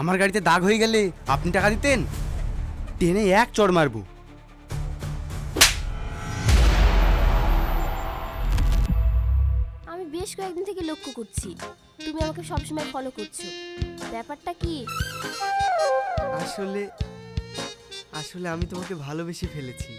আমার গাড়িতে দাগ হয়ে গেলে আপনি টাকা দিতেন? টেনে এক চড় মারবো। আমি বেশ কয়েকদিন থেকে লক্ষ্য করছি। তুমি আমাকে সবসময় ফলো করছ। ব্যাপারটা কি? আসলে আসলে আমি তোমাকে ভালোবেসে ফেলেছি।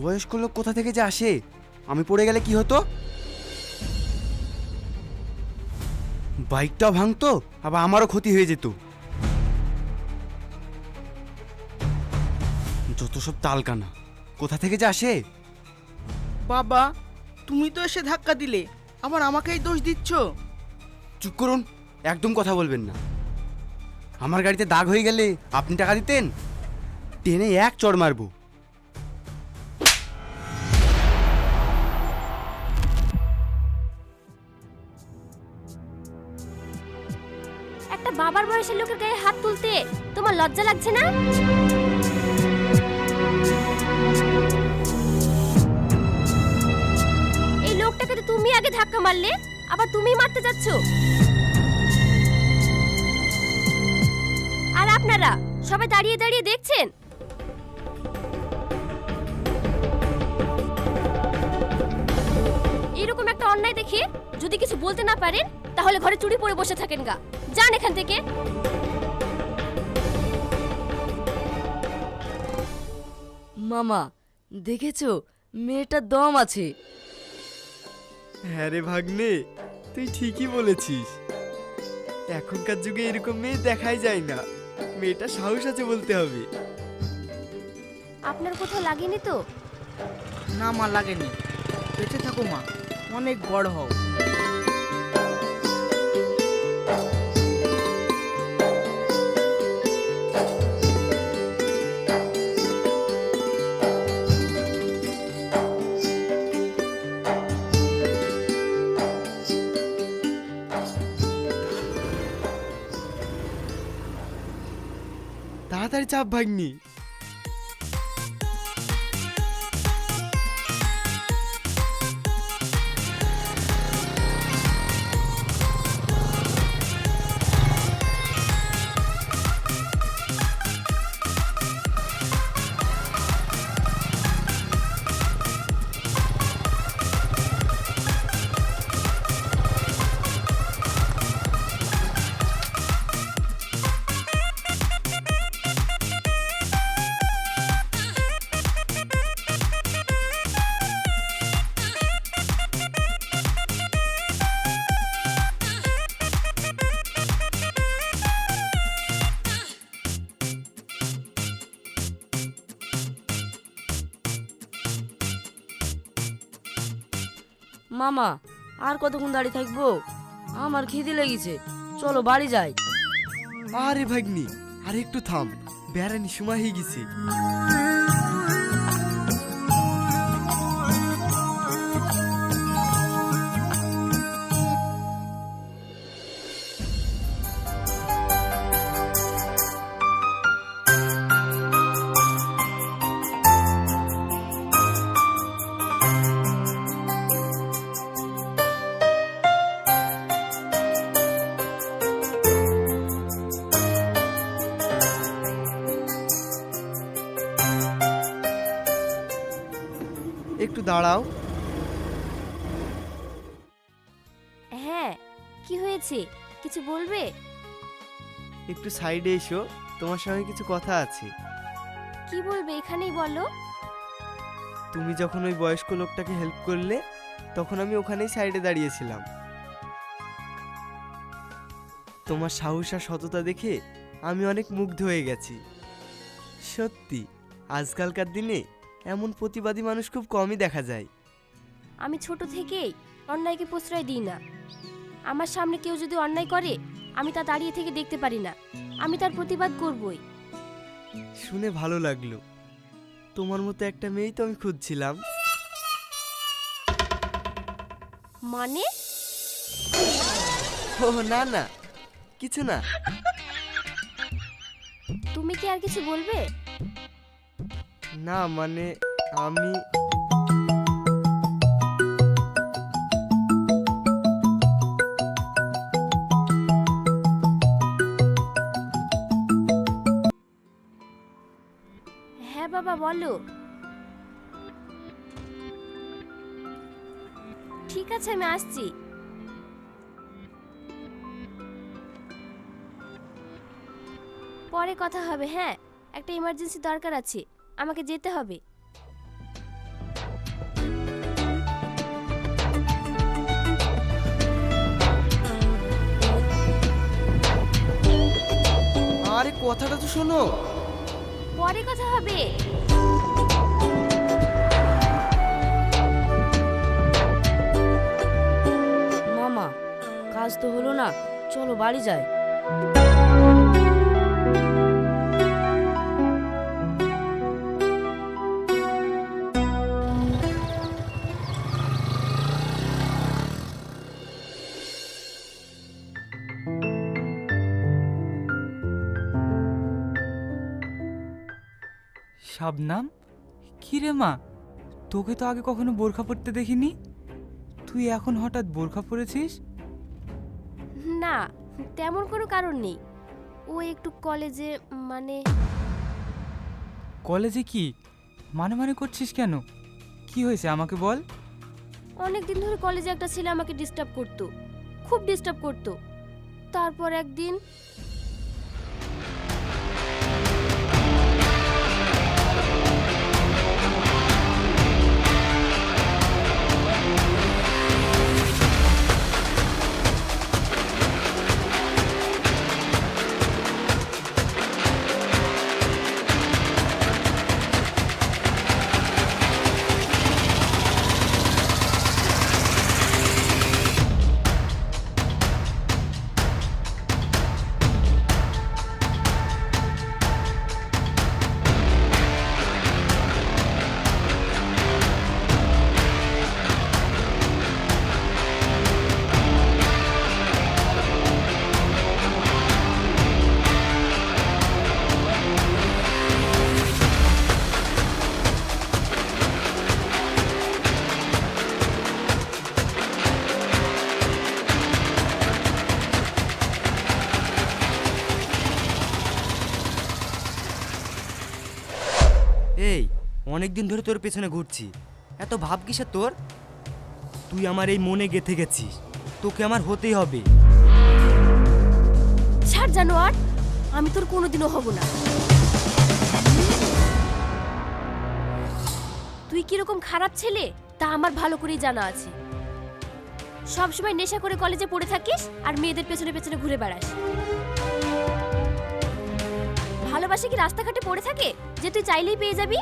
বয়স্ক লোক কোথা থেকে যে আসে? আমি পড়ে গেলে কি হতো? বাইকটাও ভাঙতো আবার আমারও ক্ষতি হয়ে যেত। যত সব তালকানা কোথা থেকে যে আসে? বাবা তুমি তো এসে ধাক্কা দিলে আবার আমাকেই দোষ দিচ্ছ। চুপ করুন একদম কথা বলবেন না। আমার গাড়িতে দাগ হয়ে গেলে আপনি টাকা দিতেন? টেনে এক চড় মারবো। লজ্জা লাগছে না? এই লোকটাকে তো তুমি আগে ধাক্কা মারলে, আবার তুমি মারতে যাচ্ছ। আর আপনারা, সবাই দাঁড়িয়ে দাঁড়িয়ে দেখছেন? এরকম একটা অন্যায় দেখে যদি কিছু বলতে না পারেন, তাহলে ঘরে চুরি পরে বসে থাকেন গা। যান এখান থেকে। মামা দেখেছ? মেয়েটার দম আছে। হ্যাঁ রে ভাগ্নে তুই ঠিকই বলেছিস। এখনকার যুগে এরকম মেয়ে দেখাই যায় না। মেয়েটা সাহস আছে বলতে হবে। আপনার কোথাও লাগেনি তো? না মা লাগেনি। বেঁচে থাকো মা অনেক বড় হও। তাড়াতাড়ি চাপ ভাগ্নি মামা, আর কতক্ষণ দাঁড়িয়ে থাকব? আমার খিদে লেগেছে। চলো, বাড়ি যাই। আরে ভাগ্নি, আর একটু থাম। বেড়ানি সময় হয়ে গেছে। দাঁড়াও। হ্যাঁ কি হয়েছে? কিছু বলবে? একটু সাইডে এসো তোমার সঙ্গে কিছু কথা আছে। কি বলবে এখানেই বলো। তুমি যখন ওই বয়স্ক লোকটাকে হেল্প করলে তখন আমি ওখানেই সাইডে দাঁড়িয়েছিলাম। তোমার সাহস আর সততা দেখে আমি অনেক মুগ্ধ হয়ে গেছি। সত্যি আজকালকার দিনে এমন প্রতিবাদী মানুষ খুব কমই দেখা যায়। আমি ছোট থেকেই অন্যায়কে প্রশ্রয় দিই না। আমার সামনে কেউ যদি অন্যায় করে আমি তা দাঁড়িয়ে থেকে দেখতে পারি না। আমি তার প্রতিবাদ করবই। শুনে ভালো লাগল। তোমার মতো একটা মেয়েই তো আমি খুঁজছিলাম। মানে? ও না না কিছু না। তুমি কি আর কিছু বলবে? না মানে আমি হ্যাঁ বাবা, বলো। ঠিক আছে, আমি আসছি। পরে কথা হবে হ্যাঁ একটা ইমার্জেন্সি দরকার আছে। আমাকে যেতে হবে। আরে কথাটা তো শোনো। পরে কথা হবে। মামা কাজ তো হলো না। চলো বাড়ি যাই। শাবনাম? কি রে মা তোকে তো আগে কখনো বোরখা পরতে দেখিনি। তুই এখন হঠাৎ বোরখা পরেছিস? না তেমন কোনো কারণ নেই। ও একটু কলেজে মানে কলেজে কি? মানে মানে করছিস কেন? কি হয়েছে আমাকে বল। অনেক দিন ধরে কলেজে একটা ছেলে আমাকে ডিস্টার্ব করতো খুব ডিস্টার্ব করতো। তারপর একদিন এই অনেক দিন ধরে তোর পেছনে ঘুরছি। এত ভাব কিসের তোর? তুই আমার এই মনে গেথে গেছিস। তোকে আমার হতেই হবে। ছাড়, জানোয়ার। আমি তোর কোনোদিনও হব না। তুই কীরকম খারাপ ছেলে, তা আমার ভালো করেই জানা আছে। সব সময় নেশা করে কলেজে পড়ে থাকিস আর মেয়েদের পেছনে পেছনে ঘুরে বেড়াস। ভালোবাসা কি রাস্তাঘাটে পড়ে থাকে? যে তুই চাইলেই পেয়ে যাবি।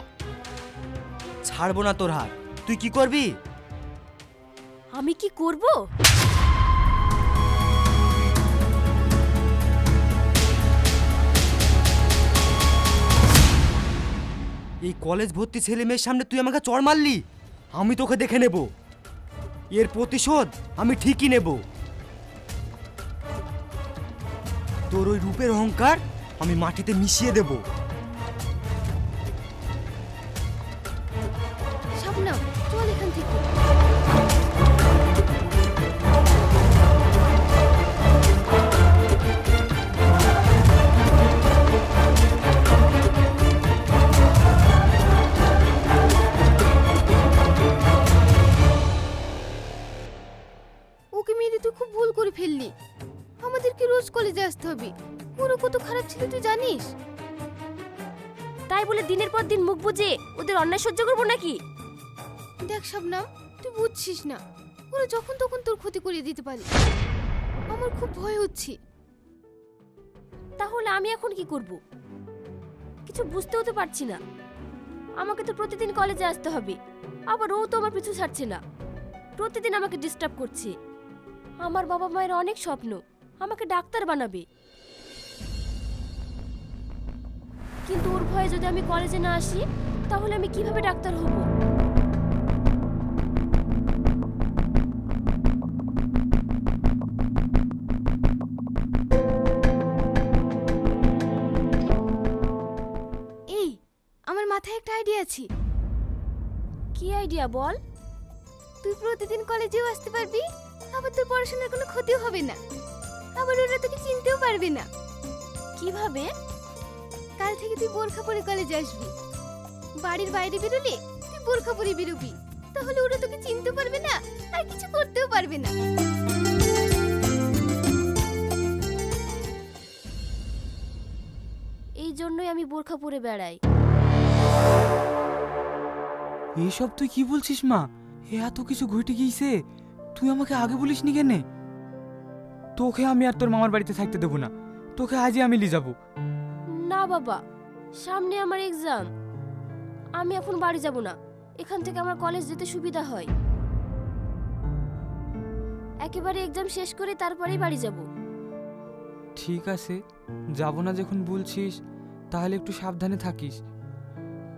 ছাড়বো না তোর হাত। তুই কি করবি? আমি কি করব? এই কলেজ ভর্তি ছেলে মেয়ের সামনে তুই আমাকে চড় মারলি? আমি তোকে দেখে নেব। এর প্রতিশোধ আমি ঠিকই নেব। তোর ওই রূপের অহংকার আমি মাটিতে মিশিয়ে দেব। ভুল করে ফেললি। আমাদেরকে রোজ কলেজে আসতে হবে। ওরা কত খারাপ ছিল তুই জানিস? তাই বলে দিনের পর দিন মুখ বুজে ওদের অন্যায় সহ্য করব নাকি? দেখ শাবনাম তুই বুঝছিস না। ওরা যখন তখন তোর ক্ষতি করিয়ে দিতে পারে। আমার খুব ভয় হচ্ছে। তাহলে আমি এখন কি করব? কিছু বুঝতেও তো পারছি না। আমাকে তো প্রতিদিন কলেজে আসতে হবে। আবার ও তো আমার পিছু ছাড়ছে না। প্রতিদিন আমাকে ডিস্টার্ব করছে। আমার বাবা মায়ের অনেক স্বপ্ন। আমাকে ডাক্তার বানাবে। কিন্তু ওর ভয়ে যদি আমি কলেজে না আসি তাহলে আমি কীভাবে ডাক্তার হব? এই আমার মাথায় একটা আইডিয়া আছে। কি আইডিয়া বল? তুই প্রতিদিন কলেজেও আসতে পারবি? আবার তোর পড়াশোনার কোনো ক্ষতিও হবে না। আবার ওরা তোকে চিনতেও পারবে না। কীভাবে? কাল থেকে তুই বোরখা পরে কলেজে আসবি। বাড়ির বাইরে বেরোলে তুই বোরখা পরে বেরোবি। তাহলে ওরা তোকে চিনতে পারবে না আর কিছু করতেও পারবে না। এই জন্যই আমি বোরখা পরে বেড়াই। এইসব তুই কি বলছিস মা? এ এত কিছু ঘটে গিয়েছে। তুই আমাকে আগে বলিসনি কেনে? তোকে আমি আর তোর মামার বাড়িতে থাকতে দেবো না। তোকে আজই আমি নিয়ে যাব। না বাবা সামনে আমার এক্সাম আমি এখন বাড়ি যাব না। এখান থেকে আমার কলেজ যেতে সুবিধা হয়। একেবারে এক্সাম শেষ করে তারপরেই বাড়ি যাব। ঠিক আছে যাব না যখন বলছিস তাহলে একটু সাবধানে থাকিস।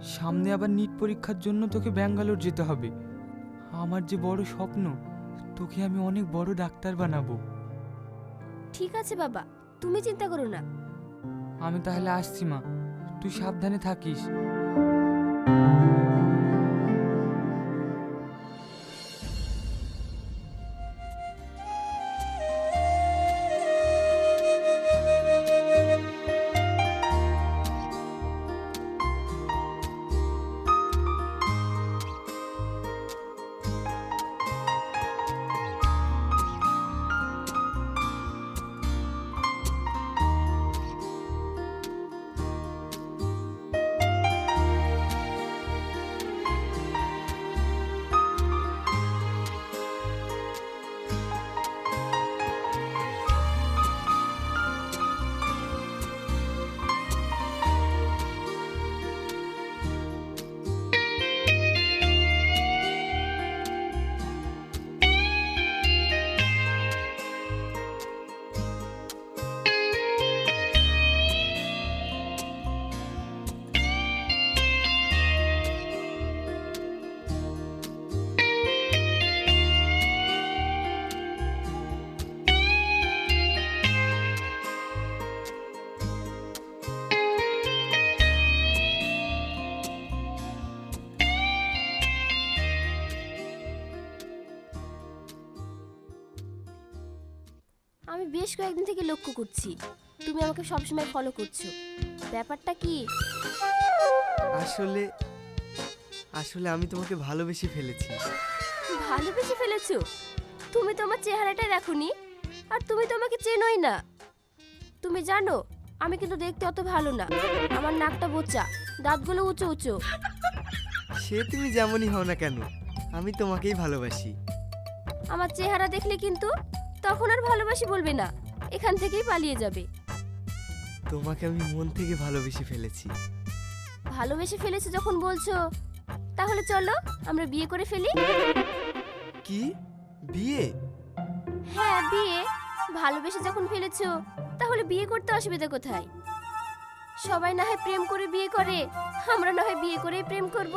সামনে আবার নিট পরীক্ষার জন্য তোকে ব্যাঙ্গালোর যেতে হবে। আমার যে বড় স্বপ্ন তোকে আমি অনেক বড় ডাক্তার বানাবো। ঠিক আছে বাবা তুমি চিন্তা করো না। আমি তাহলে আসছি মা তুই সাবধানে থাকিস। বেশ কয়েকদিন থেকে লক্ষ্য করছি। তুমি আমাকে সবসময় ফলো করছ। ব্যাপারটা কি? আসলে আসলে আমি তোমাকে ভালোবেসে ফেলেছি। ভালোবেসে ফেলেছো? তুমি তো আমার চেহারাটা দেখোনি আর তুমি তো আমাকে চেনোই না। তুমি জানো আমি কিন্তু দেখতে অত ভালো না। আমার নাকটা বোচা দাঁতগুলো উঁচু উঁচু। সে তুমি যেমনই হও না কেন আমি তোমাকেই ভালোবাসি। আমার চেহারা দেখলে কিন্তু তখন আর ভালোবাসি বলবে না। এখান থেকেই পালিয়ে যাবে। তোমাকে আমি মন থেকে ভালোবেসে ফেলেছি। ভালোবেসে ফেলেছে যখন বলছো তাহলে চলো আমরা বিয়ে করে ফেলি। কি? বিয়ে? হ্যাঁ বিয়ে। ভালোবেসে যখন ফেলেছো তাহলে বিয়ে করতে অসুবিধা কোথায়? সবাই না হয় প্রেম করে বিয়ে করে আমরা না হয় বিয়ে করেই প্রেম করব।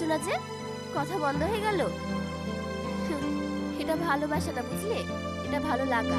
বলছো যে কথা বন্ধ হয়ে গেল। এটা ভালোবাসা না বুঝলে? এটা ভালো লাগা।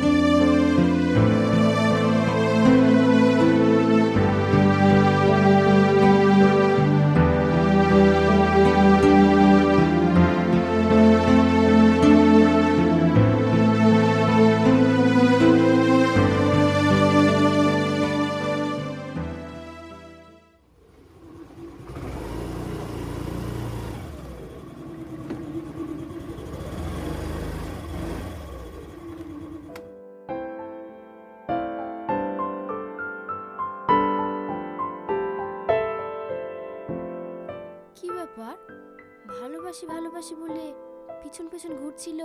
পিছন পিছন ঘুরছিল।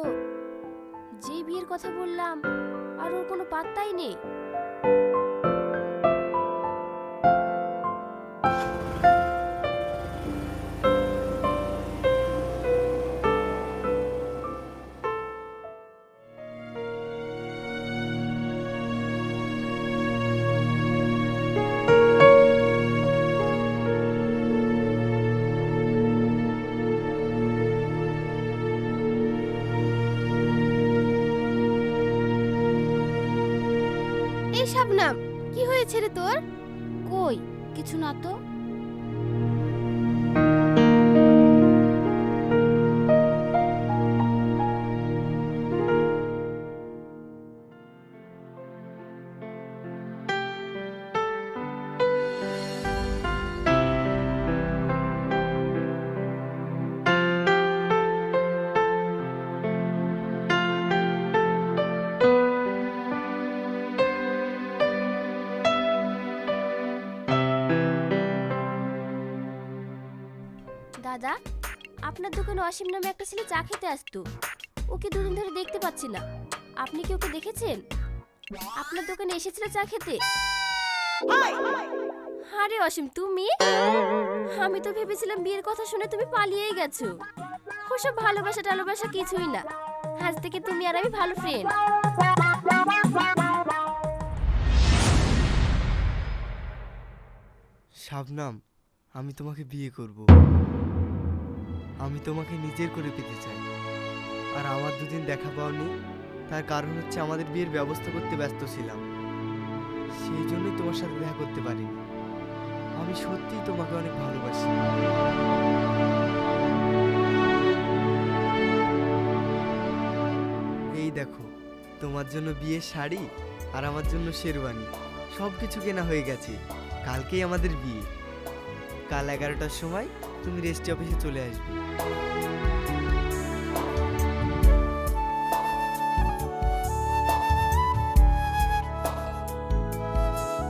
যে বিয়ের কথা বললাম আর ওর কোনো পাত্তাই নেই। তোর? কই? কিছু না তো। দাদা আপনার দোকানে অসীম নামে একটা ছেলে চা খেতে আসতো। ওকে দুদিন ধরে দেখতে পাচ্ছি না। আপনি কি ওকে দেখেছেন? আপনার দোকানে এসেছিল চা খেতে? আরে অসীম তুমি? আমি তো ভেবেছিলাম বিয়ের কথা শুনে তুমি পালিয়েই গেছো। ওসব ভালোবাসা টালোবাসা কিছুই না। আজ থেকে তুমি আর আমি ভালো ফ্রেন্ড শাবনাম আমি তোমাকে বিয়ে করব। আমি তোমাকে নিজের করে পেতে চাই। আর আমার দুদিন দেখা পাওনি, তার কারণ হচ্ছে আমাদের বিয়ের ব্যবস্থা করতে ব্যস্ত ছিলাম। সেই জন্যই তোমার সাথে দেখা করতে পারিনি। আমি সত্যিই তোমাকে অনেক ভালোবাসি। এই দেখো, তোমার জন্য বিয়ের শাড়ি আর আমার জন্য শেরওয়ানি। সব কিছু কেনা হয়ে গেছে। কালকেই আমাদের বিয়ে। কাল এগারোটার সময় তুমি রেস্টি অফিসে চলে আসবে।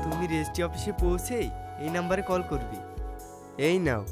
তুমি রেস্টি অফিসে পৌঁছেই এই নাম্বারে কল করবে। এই নাও।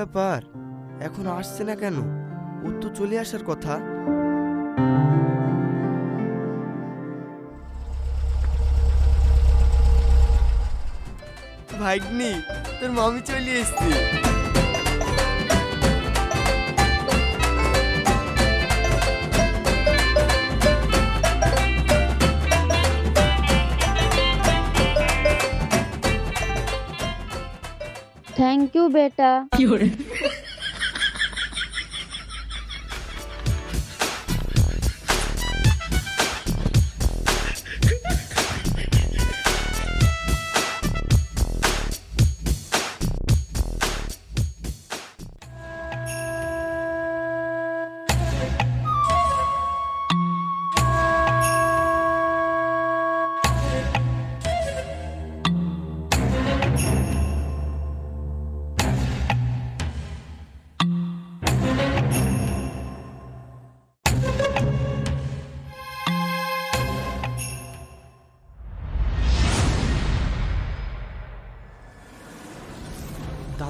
ব্যাপার? এখন আসছে না কেন? ওর তো চলে আসার কথা। ভাগ্নি, তোর মামি চলে এসছে। थैंक यू बेटा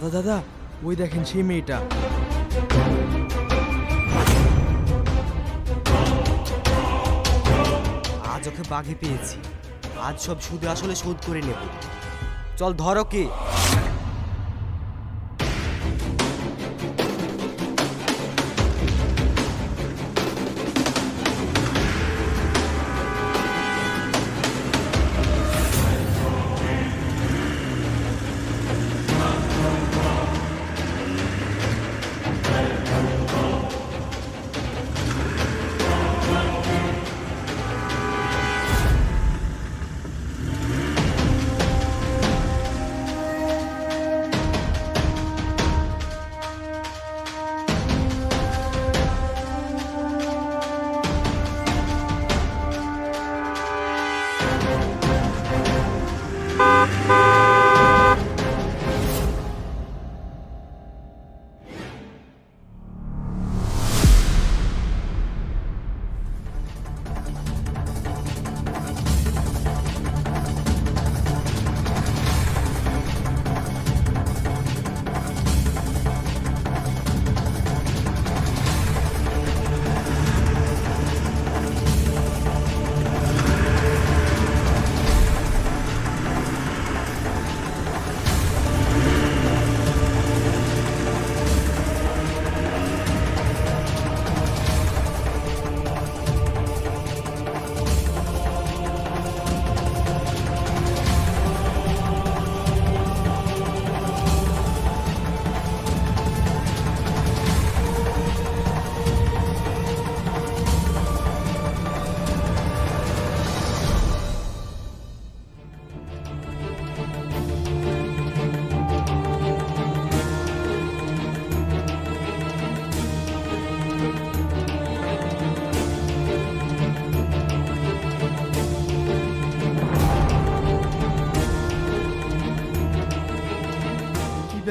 দাদা দাদা, ওই দেখেন সেই মেয়েটা। আজ ওকে বাঘে পেয়েছি। আজ সব সুদে আসলে শোধ করে নেব। চল ধরো ওকে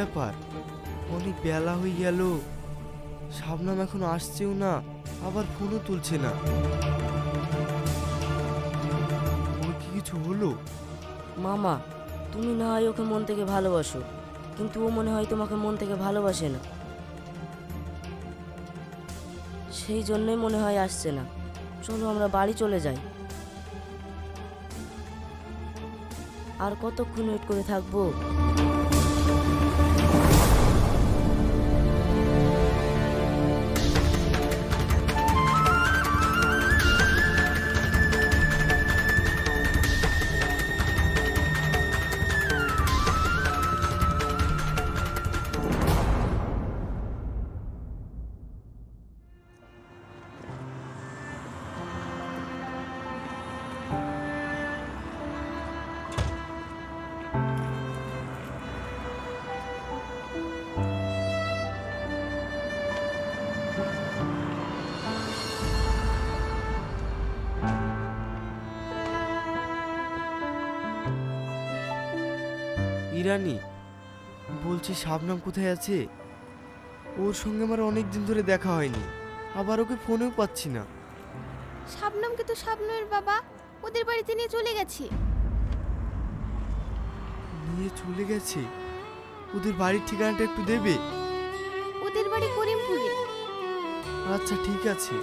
ব্যাপার? অনেক বেলা হয়ে গেল। শাবনাম এখন আসছেও না, আবার ফোনও তুলছে না। কি কিছু হলো? মামা, তুমি না হয় ওকে মন থেকে ভালোবাসো, কিন্তু ও মনে হয় তোমাকে মন থেকে ভালোবাসে না। সেই জন্যই মনে হয় আসছে না। চলো আমরা বাড়ি চলে যাই। আর কতক্ষণ ওয়েট করে থাকব? ইরানি বলছি শাবনাম কোথায় আছে? ওর সঙ্গে আমার অনেক দিন ধরে দেখা হয়নি। আবার ওকে ফোনেও পাচ্ছি না। শাবনমকে তো শাবনমের বাবা ওদের বাড়িতে নিয়ে চলে গেছে। নিয়ে চলে গেছে? ওদের বাড়ির ঠিকানাটা একটু দেবে? ওদের বাড়ি করিমপুরে। আচ্ছা ঠিক আছে।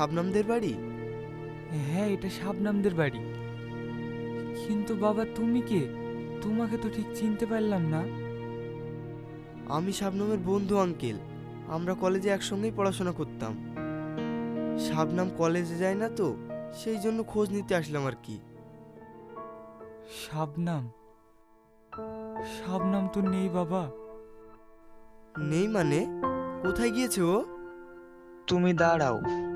শাবনামদের বাড়ি? হ্যাঁ এটা শাবনামদের বাড়ি। কিন্তু বাবা তুমি কে? তোমাকে তো ঠিক চিনতে পারলাম না। আমি শাবনামের বন্ধু আঙ্কেল। আমরা কলেজে একসঙ্গেই পড়াশোনা করতাম। শাবনাম কলেজে যায় না তো সেই জন্য খোঁজ নিতে আসলাম আর কি। শাবনাম? শাবনাম তো নেই বাবা। নেই মানে? কোথায় গিয়েছে ও? তুমি দাঁড়াও।